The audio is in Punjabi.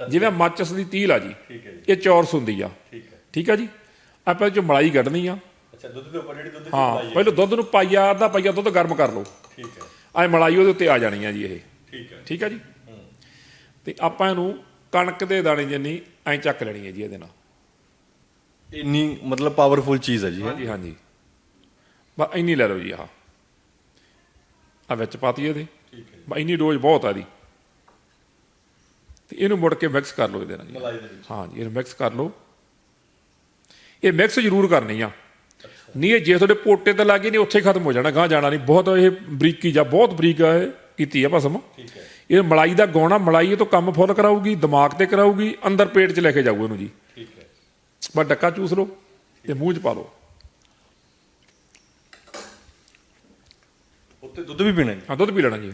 ਜਿਵੇਂ ਮਾਚਸ ਦੀ ਤੀਲ ਆ ਜੀ ਠੀਕ ਹੈ ਜੀ। ਇਹ ਚੌਰਸ ਹੁੰਦੀ ਆ। ਠੀਕ ਹੈ। ਠੀਕ ਆ ਜੀ? ਆਪਾਂ ਇਹ ਚੋਂ ਮਲਾਈ ਕੱਢਣੀ ਆ। ਅੱਛਾ ਦੁੱਧ ਦੇ ਉੱਪਰ ਜਿਹੜੀ ਦੁੱਧ ਦੀ ਹਾਂ ਮਲਾਈ ਹੈ ਪਹਿਲਾਂ ਦੁੱਧ ਨੂੰ ਪਾਈਆ ਅੱਧਾ ਪਾਈਆ ਦੁੱਧ ਗਰਮ ਕਰ ਲਓ। ਠੀਕ ਹੈ। ਐ ਮਲਾਈ ਉਹਦੇ ਉੱਤੇ ਆ ਜਾਣੀ ਆ ਜੀ ਇਹ। ਠੀਕ ਹੈ। ਠੀਕ ਆ ਜੀ? ਤੇ ਆਪਾਂ ਇਹਨੂੰ ਕਣਕ ਦੇ ਦਾਣੇ ਜਿੰਨੀ ਐਂ ਚੱਕ ਲੈਣੀ ਹੈ ਜੀ ਇਹਦੇ ਨਾਲ। ਇੰਨੀ ਮਤਲਬ ਪਾਵਰਫੁਲ ਚੀਜ਼ ਹੈ ਜੀ ਇਹ। ਹਾਂਜੀ ਹਾਂਜੀ। ਬਸ ਇੰਨੀ ਲੈ ਲਓ ਜੀ ਆਹ। ਆ ਵਿੱਚ ਪਾਤੀ ਇਹਦੇ। ਠੀਕ ਹੈ ਬਸ ਇੰਨੀ ਡੋਜ਼ ਬਹੁਤ ਆ ਦੀ ਤੇ ਇਹਨੂੰ ਮੁੜ ਕੇ ਮਿਕਸ ਕਰ ਲਓ ਇਹਦੇ ਨਾਲ ਜੀ। ਮਲਾਈ ਦੇ ਵਿੱਚ। ਹਾਂ ਜੀ ਇਹਨੂੰ ਮਿਕਸ ਕਰ ਲਓ। ਇਹ ਮਿਕਸ ਜ਼ਰੂਰ ਕਰਨੀ ਆ। ਨਹੀਂ ਇਹ ਜੇ ਤੁਹਾਡੇ ਪੋਟੇ ਤੇ ਲੱਗੇ ਨਹੀਂ ਉੱਥੇ ਹੀ ਖਤਮ ਹੋ ਜਾਣਾ ਗਾਂ ਜਾਣਾ ਨਹੀਂ। ਬਹੁਤ ਇਹ ਬਰੀਕੀ ਜਾਂ ਬਹੁਤ ਬਰੀਕ ਇਹ ਕੀਤੀ ਆ ਭਸਮ। ਠੀਕ ਹੈ। ਇਹ ਮਲਾਈ ਦਾ ਗੋਣਾ ਮਲਾਈ ਇਹ ਤੋਂ ਕੰਮ ਫੁੱਲ ਕਰਾਊਗੀ ਦਿਮਾਗ ਤੇ ਕਰਾਊਗੀ ਅੰਦਰ ਪੇਟ 'ਚ ਲੈ ਕੇ ਜਾਊ ਇਹਨੂੰ ਜੀ। ਠੀਕ ਹੈ। ਬਸ ਡੱਕਾ ਚੂਸ ਲਓ ਤੇ ਮੂੰਹ 'ਚ ਪਾ ਲਓ। ਉੱਤੇ ਦੁੱਧ ਵੀ ਪੀਣਾ ਜੀ? ਹਾਂ ਦੁੱਧ ਪੀ ਲੈਣਾ ਜੀ।